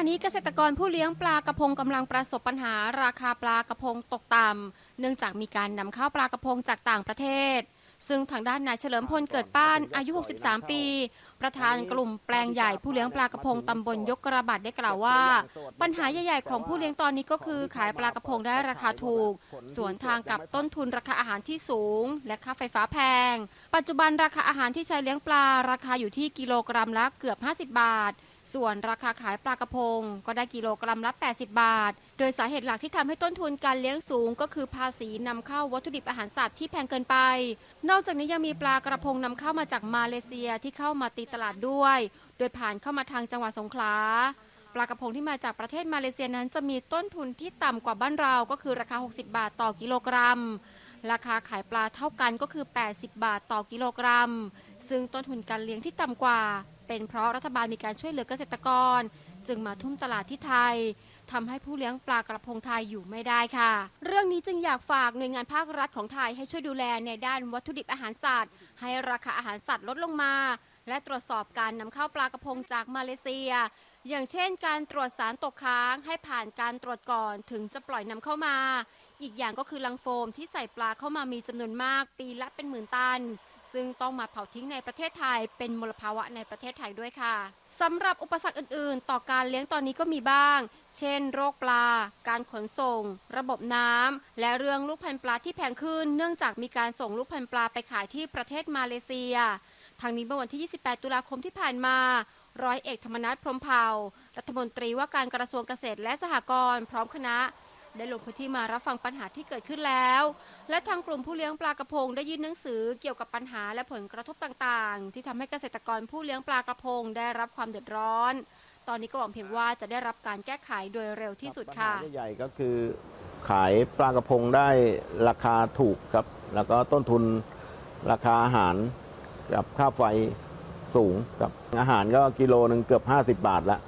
ณะนี้เกษตรกรผู้เลี้ยงปลากระพงกำลังประสบปัญหาราคาปลากระพงตกต่ำเนื่องจากมีการนำเข้าปลากระพงจากต่างประเทศ ซึ่งทางด้านนายเฉลิมพลเกิดป้านอายุ 63 ปี ประธานกลุ่มแปลงใหญ่ผู้เลี้ยงปลากระพงตำบลยกกระบาดได้กล่าวว่า ปัญหาใหญ่ ๆ ของผู้เลี้ยงตอนนี้ก็คือขายปลากระพงได้ราคาถูก สวนทางกับต้นทุนราคาอาหารที่สูง และค่าไฟฟ้าแพง ปัจจุบันราคาอาหารที่ใช้เลี้ยงปลาราคาอยู่ที่กิโลกรัมละเกือบ 50 บาท ส่วนราคาขายปลากระพง ก็ได้กิโลกรัมละ 80 บาท โดยสาเหตุหลักที่ทำให้ต้นทุนการเลี้ยงสูง ก็คือภาษีนำเข้าวัตถุดิบอาหารสัตว์ที่แพงเกินไป นอกจากนี้ยังมีปลากระพงนำเข้ามาจากมาเลเซียที่เข้ามาตีตลาดด้วย โดยผ่านเข้ามาทางจังหวัดสงขลาปลากระพงที่มาจากประเทศมาเลเซียนั้นจะมีต้นทุนที่ต่ำกว่าบ้านเราก็คือราคา 60 บาทต่อกิโลกรัม ราคาขายปลาเท่ากันก็คือ 80 บาทต่อกิโลกรัม ซึ่งต้นทุนการเลี้ยงที่ต่ำกว่า เป็นเพราะรัฐบาลมีการช่วยเหลือเกษตรกร จึงมาทุ่มตลาดที่ไทยทำให้ผู้เลี้ยงปลากระพงไทยอยู่ไม่ได้ค่ะ เรื่องนี้จึงอยากฝากหน่วยงานภาครัฐของไทยให้ช่วยดูแลในด้านวัตถุดิบอาหารสัตว์ ให้ราคาอาหารสัตว์ลดลงมา และตรวจสอบการนำเข้าปลากระพงจากมาเลเซีย อย่างเช่น การตรวจสารตกค้างให้ผ่านการตรวจก่อนถึงจะปล่อยนำเข้ามา อีกอย่างก็คือลังโฟมที่ใส่ปลาเข้ามามีจำนวนมาก ปีละเป็นหมื่นตัน ซึ่งต้องมาเผาทิ้งในประเทศไทยเป็นมลภาวะในประเทศไทยด้วยค่ะสำหรับอุปสรรคอื่นๆ ต่อการเลี้ยงตอนนี้ก็มีบ้าง เช่น โรคปลา การขนส่ง ระบบน้ำ และเรื่องลูกพันธุ์ปลาที่แพงขึ้น เนื่องจากมีการส่งลูกพันธุ์ปลาไปขายที่ประเทศมาเลเซีย ทางนี้เมื่อวันที่ 28 ตุลาคมที่ผ่านมาร้อยเอกธรรมนัฐพรหมเผ่า รัฐมนตรีว่าการกระทรวงเกษตรและสหกรณ์พร้อมคณะ ได้ลงพื้นที่มารับฟังปัญหาที่เกิดขึ้นแล้ว และทางกลุ่มผู้เลี้ยงปลากระพงได้ยื่นหนังสือเกี่ยวกับปัญหาและผลกระทบต่างๆ ที่ทำให้เกษตรกรผู้เลี้ยงปลากระพงได้รับความเดือดร้อน ตอนนี้ก็หวังเพียงว่าจะได้รับการแก้ไขโดยเร็วที่สุดค่ะปัญหาใหญ่ๆก็คือ ขายปลากระพงได้ราคาถูกครับ แล้วก็ต้นทุนราคาอาหารกับค่าไฟสูงครับอาหารก็กิโลหนึ่งเกือบ 50 บาทละแล้ว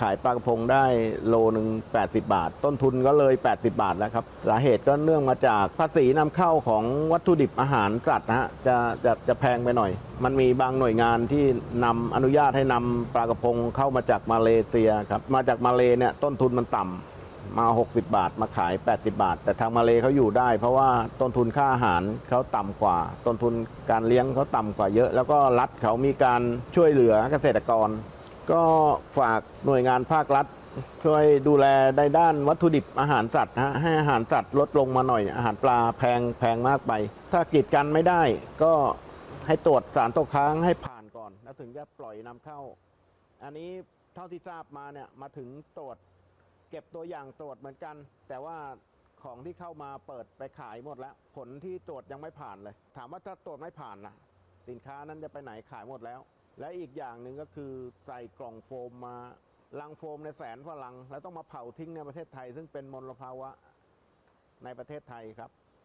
ขายปลากระพงได้โลหนึ่ง80 บาท ต้นทุนก็เลย 80 บาทแล้วครับสาเหตุก็เนื่องมาจากภาษีนำเข้าของวัตถุดิบอาหารสัตว์นะฮะจะจะจะแพงไปหน่อย มันมีบางหน่วยงานที่นำอนุญาตให้นำปลากระพงเข้ามาจากมาเลเซียครับมาจากมาเลเนี่ยต้นทุนมันต่ำมา 60 บาท มาขาย 80 บาท แต่ทางมาเลเขาอยู่ได้ เพราะว่าต้นทุนค่าอาหารเขาต่ำกว่า ต้นทุนการเลี้ยงเขาต่ำกว่าเยอะ แล้วก็รัฐเขามีการช่วยเหลือเกษตรกร ก็ฝากหน่วยงานภาครัฐ ช่วยดูแลในด้านวัตถุดิบอาหารสัตว์นะฮะให้อาหารสัตว์ลดลงมาหน่อย อาหารปลาแพงแพงมากไป ถ้ากีดกันไม่ได้ ก็ให้ตรวจสารตกค้างให้ผ่านก่อน แล้วถึงจะปล่อยนำเข้า อันนี้เท่าที่ทราบมาเนี่ยมาถึงตรวจ เก็บตัวอย่างตรวจเหมือนกัน แต่ว่าของที่เข้ามาเปิดไปขายหมดแล้ว ผลที่ตรวจยังไม่ผ่านเลย ถามว่าถ้าตรวจไม่ผ่านล่ะสินค้านั้นจะไปไหนขายหมดแล้ว และอีกอย่างหนึ่งก็คือใส่กล่องโฟมมาลังโฟมในแสนกว่าลัง แล้วต้องมาเผาทิ้งในประเทศไทย ซึ่งเป็นมลภาวะในประเทศไทยครับ